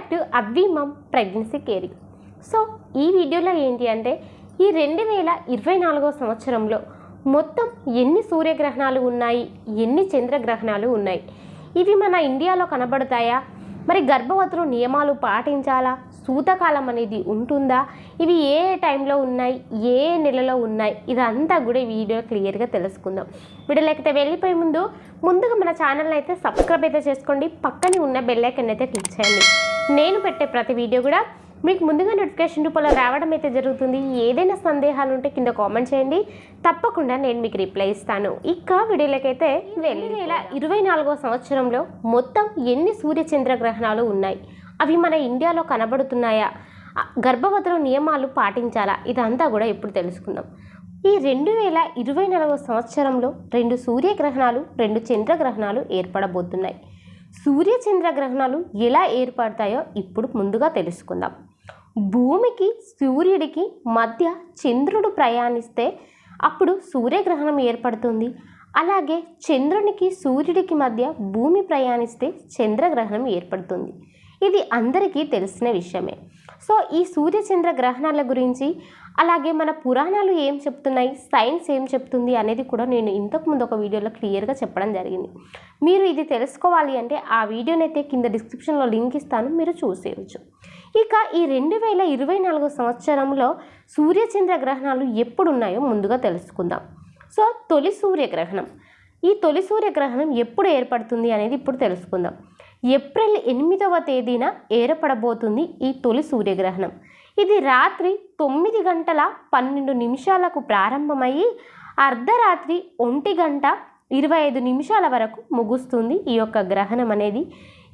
Back to అవ్వి మమ్ pregnancy caring so ఈ వీడియోలో ఏంటి అంటే ఈ రెండు వేల ఇరవై నాలుగో సంవత్సరంలో మొత్తం ఎన్ని సూర్యగ్రహణాలు ఉన్నాయి ఎన్ని చంద్రగ్రహణాలు ఉన్నాయి? ఇవి మన ఇండియాలో కనబడతాయా? మరి గర్భవతులు నియమాలు పాటించాలా? సూతకాలం అనేది ఉంటుందా? ఇవి ఏ టైంలో ఉన్నాయి? ఏ నెలలో ఉన్నాయి? ఇదంతా కూడా వీడియో క్లియర్గా తెలుసుకుందాం. వీడియోలైతే వెళ్ళిపోయే ముందు ముందుగా మన ఛానల్ అయితే సబ్స్క్రైబ్ అయితే చేసుకోండి. పక్కనే ఉన్న బెల్లైకన్ అయితే క్లిక్ చేయండి. నేను పెట్టే ప్రతి వీడియో కూడా మీకు ముందుగా నోటిఫికేషన్ రూపంలో రావడం అయితే జరుగుతుంది. ఏదైనా సందేహాలు ఉంటే కింద కామెంట్ చేయండి. తప్పకుండా నేను మీకు రిప్లై ఇస్తాను. ఇక వీడియోలకైతే రెండు వేల ఇరవై నాలుగో సంవత్సరంలో మొత్తం ఎన్ని సూర్యచంద్ర గ్రహణాలు ఉన్నాయి? అవి మన ఇండియాలో కనబడుతున్నాయా? గర్భవతుల నియమాలు పాటించాలా? ఇదంతా కూడా ఇప్పుడు తెలుసుకుందాం. ఈ రెండు వేల ఇరవై నాలుగో సంవత్సరంలో రెండు సూర్యగ్రహణాలు రెండు చంద్రగ్రహణాలు ఏర్పడబోతున్నాయి. సూర్య చంద్రగ్రహణాలు ఎలా ఏర్పడతాయో ఇప్పుడు ముందుగా తెలుసుకుందాం. భూమికి సూర్యుడికి మధ్య చంద్రుడు ప్రయాణిస్తే అప్పుడు సూర్యగ్రహణం ఏర్పడుతుంది. అలాగే చంద్రునికి సూర్యుడికి మధ్య భూమి ప్రయాణిస్తే చంద్రగ్రహణం ఏర్పడుతుంది. ఇది అందరికీ తెలిసిన విషయమే. సో ఈ సూర్యచంద్ర గ్రహణాల గురించి అలాగే మన పురాణాలు ఏం చెప్తున్నాయి సైన్స్ ఏం చెప్తుంది అనేది కూడా నేను ఇంతకుముందు ఒక వీడియోలో క్లియర్గా చెప్పడం జరిగింది. మీరు ఇది తెలుసుకోవాలి అంటే ఆ వీడియోని అయితే కింద డిస్క్రిప్షన్లో లింక్ ఇస్తాను మీరు చూసేయచ్చు. ఇక ఈ రెండు వేల ఇరవై నాలుగు సంవత్సరంలో సూర్యచంద్ర గ్రహణాలు ఎప్పుడు ఉన్నాయో ముందుగా తెలుసుకుందాం. సో తొలి సూర్యగ్రహణం ఈ తొలి సూర్యగ్రహణం ఎప్పుడు ఏర్పడుతుంది అనేది ఇప్పుడు తెలుసుకుందాం. ఏప్రిల్ ఎనిమిదవ తేదీన ఏర్పడబోతుంది ఈ తొలి సూర్యగ్రహణం ఇది రాత్రి తొమ్మిది గంటల పన్నెండు నిమిషాలకు ప్రారంభమయ్యి అర్ధరాత్రి ఒంటి గంట ఇరవై ఐదు నిమిషాల వరకు ముగుస్తుంది ఈ యొక్క గ్రహణం అనేది.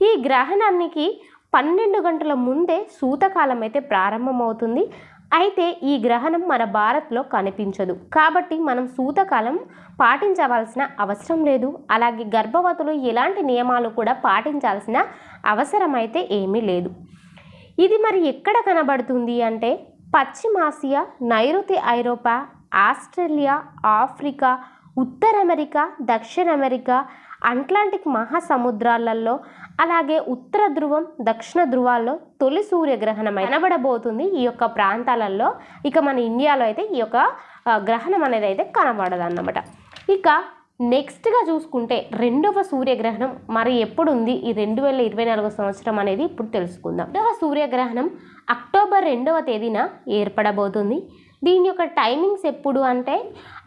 ఈ గ్రహణానికి పన్నెండు గంటల ముందే సూతకాలం అయితే ప్రారంభమవుతుంది. అయితే ఈ గ్రహణం మన భారత్లో కనిపించదు. కాబట్టి మనం సూతకాలం పాటించవలసిన అవసరం లేదు. అలాగే గర్భవతులు ఎలాంటి నియమాలు కూడా పాటించాల్సిన అవసరం అయితే ఏమీ లేదు. ఇది మరి ఎక్కడ కనబడుతుంది అంటే పశ్చిమాసియా నైరుతి ఐరోపా ఆస్ట్రేలియా ఆఫ్రికా ఉత్తర అమెరికా దక్షిణ అమెరికా అట్లాంటిక్ మహాసముద్రాలలో అలాగే ఉత్తర ధ్రువం దక్షిణ ధ్రువాల్లో తొలి సూర్యగ్రహణం కనబడబోతుంది ఈ యొక్క ప్రాంతాలలో. ఇక మన ఇండియాలో అయితే ఈ యొక్క గ్రహణం అనేది అయితే కనబడదన్నమాట. ఇక నెక్స్ట్గా చూసుకుంటే రెండవ సూర్యగ్రహణం మరి ఎప్పుడు ఉంది ఈ రెండు వేల ఇరవై నాలుగో సంవత్సరం అనేది ఇప్పుడు తెలుసుకుందాం. రెండవ సూర్యగ్రహణం అక్టోబర్ రెండవ తేదీన ఏర్పడబోతుంది. దీని యొక్క టైమింగ్స్ ఎప్పుడు అంటే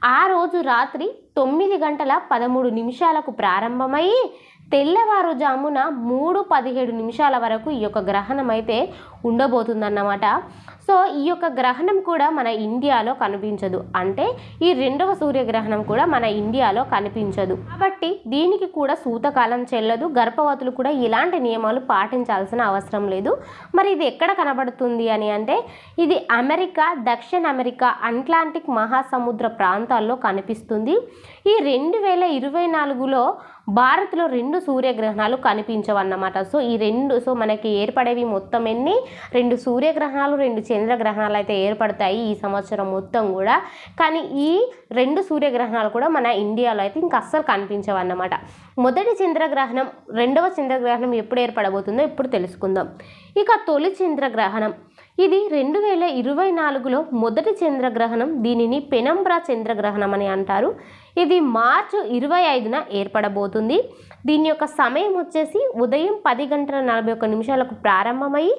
ఆ రోజు రాత్రి తొమ్మిది గంటల పదమూడు నిమిషాలకు ప్రారంభమయ్యి తెల్లవారుజామున మూడు పదిహేడు నిమిషాల వరకు ఈ యొక్క గ్రహణం అయితే ఉండబోతుందన్నమాట. సో ఈ యొక్క గ్రహణం కూడా మన ఇండియాలో కనిపించదు. అంటే ఈ రెండవ సూర్యగ్రహణం కూడా మన ఇండియాలో కనిపించదు. కాబట్టి దీనికి కూడా సూతకాలం చెల్లదు. గర్భవతులు కూడా ఇలాంటి నియమాలు పాటించాల్సిన అవసరం లేదు. మరి ఇది ఎక్కడ కనబడుతుంది అని అంటే ఇది అమెరికా దక్షిణ అమెరికా అట్లాంటిక్ మహాసముద్ర ప్రాంతాల్లో కనిపిస్తుంది. ఈ రెండు వేల ఇరవై నాలుగులో భారత్లో రెండు సూర్యగ్రహణాలు కనిపించవన్నమాట. సో ఈ రెండు సో మనకి ఏర్పడేవి మొత్తం ఎన్ని? రెండు సూర్యగ్రహణాలు రెండు చంద్రగ్రహణాలు అయితే ఏర్పడతాయి ఈ సంవత్సరం మొత్తం కూడా. కానీ ఈ రెండు సూర్యగ్రహణాలు కూడా మన ఇండియాలో అయితే ఇంకా అస్సలు కనిపించవన్నమాట. మొదటి చంద్రగ్రహణం రెండవ చంద్రగ్రహణం ఎప్పుడు ఏర్పడబోతుందో ఇప్పుడు తెలుసుకుందాం. ఇక తొలి చంద్రగ్రహణం. ఇది రెండు వేల ఇరవై నాలుగులో మొదటి చంద్రగ్రహణం దీనిని పెనంబ్రా చంద్రగ్రహణం అని అంటారు. ఇది మార్చి ఇరవై ఐదున ఏర్పడబోతుంది. దీని యొక్క సమయం వచ్చేసి ఉదయం పది గంటల నలభై ఒక్క నిమిషాలకు ప్రారంభమయ్యి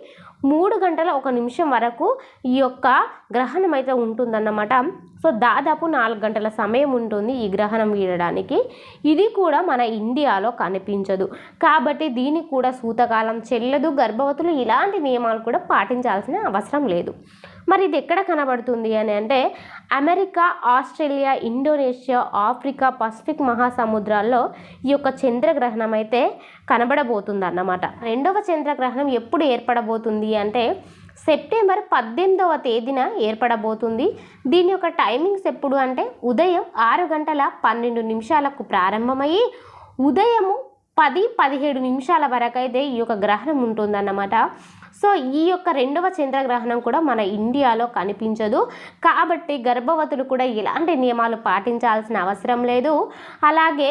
మూడు గంటల ఒక నిమిషం వరకు ఈ యొక్క గ్రహణం అయితే ఉంటుందన్నమాట. సో దాదాపు నాలుగు గంటల సమయం ఉంటుంది ఈ గ్రహణం వీడడానికి. ఇది కూడా మన ఇండియాలో కనిపించదు. కాబట్టి దీనికి కూడా సూతకాలం చెల్లదు. గర్భవతులు ఇలాంటి నియమాలు కూడా పాటించాల్సిన అవసరం లేదు. మరి ఇది ఎక్కడ కనబడుతుంది అని అంటే America Australia Indonesia Africa Pacific మహాసముద్రాల్లో ఈ యొక్క చంద్రగ్రహణం అయితే కనబడబోతుంది అన్నమాట రెండవ చంద్రగ్రహణం ఎప్పుడు ఏర్పడబోతుంది అంటే సెప్టెంబర్ పద్దెనిమిదవ తేదీన ఏర్పడబోతుంది. దీని యొక్క టైమింగ్స్ ఎప్పుడు అంటే ఉదయం ఆరు గంటల పన్నెండు నిమిషాలకు ప్రారంభమయ్యి ఉదయము పది పదిహేడు నిమిషాల వరకు అయితే ఈ యొక్క గ్రహణం ఉంటుందన్నమాట. సో ఈ యొక్క రెండవ చంద్రగ్రహణం కూడా మన ఇండియాలో కనిపించదు. కాబట్టి గర్భవతులు కూడా ఎలాంటి నియమాలు పాటించాల్సిన అవసరం లేదు. అలాగే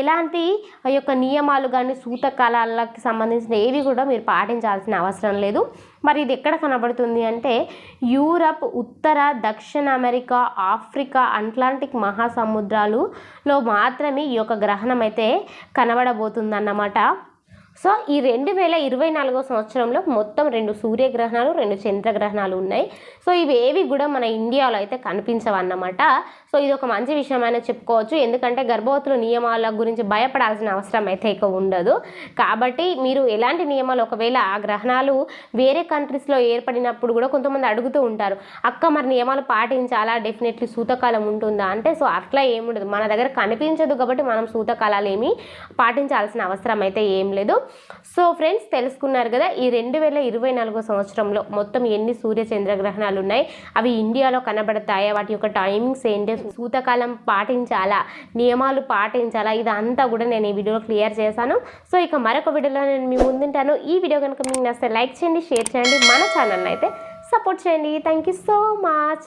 ఎలాంటి ఆ యొక్క నియమాలు కానీ సూతకాలాలకు సంబంధించిన ఏవి కూడా మీరు పాటించాల్సిన అవసరం లేదు. మరి ఇది ఎక్కడ కనబడుతుంది అంటే యూరప్ ఉత్తర దక్షిణ అమెరికా ఆఫ్రికా అట్లాంటిక్ మహాసముద్రాలులో మాత్రమే ఈ యొక్క గ్రహణం అయితే కనబడబోతుందన్నమాట. సో ఈ రెండు వేల ఇరవై నాలుగో సంవత్సరంలో మొత్తం రెండు సూర్యగ్రహణాలు రెండు చంద్రగ్రహణాలు ఉన్నాయి. సో ఇవి ఏవి కూడా మన ఇండియాలో అయితే కనిపించవన్నమాట. సో ఇది ఒక మంచి విషయమైనా చెప్పుకోవచ్చు. ఎందుకంటే గర్భవతుల నియమాల గురించి భయపడాల్సిన అవసరం అయితే ఇక ఉండదు. కాబట్టి మీరు ఎలాంటి నియమాలు ఒకవేళ ఆ గ్రహణాలు వేరే కంట్రీస్లో ఏర్పడినప్పుడు కూడా కొంతమంది అడుగుతూ ఉంటారు అక్క మరి నియమాలు పాటించాలా? డెఫినెట్లీ సూతకాలం ఉంటుందా? అంటే సో అట్లా ఏముండదు. మన దగ్గర కనిపించదు కాబట్టి మనం సూతకాలాలు ఏమీ పాటించాల్సిన అవసరం అయితే ఏం లేదు. సో ఫ్రెండ్స్ తెలుసుకున్నారు కదా ఈ రెండు వేల ఇరవై నాలుగో సంవత్సరంలో మొత్తం ఎన్ని సూర్య చంద్రగ్రహణాలు ఉన్నాయి? అవి ఇండియాలో కనబడతాయా? వాటి యొక్క టైమింగ్స్ ఏంటి? సూతకాలం పాటించాలా? నియమాలు పాటించాలా? ఇదంతా కూడా నేను ఈ వీడియోలో క్లియర్ చేశాను. సో ఇక మరొక వీడియోలో నేను మీ ముందుంటాను. ఈ వీడియో కనుక మీకు నచ్చితే లైక్ చేయండి షేర్ చేయండి. మన ఛానల్ అయితే సపోర్ట్ చేయండి. Thank you so much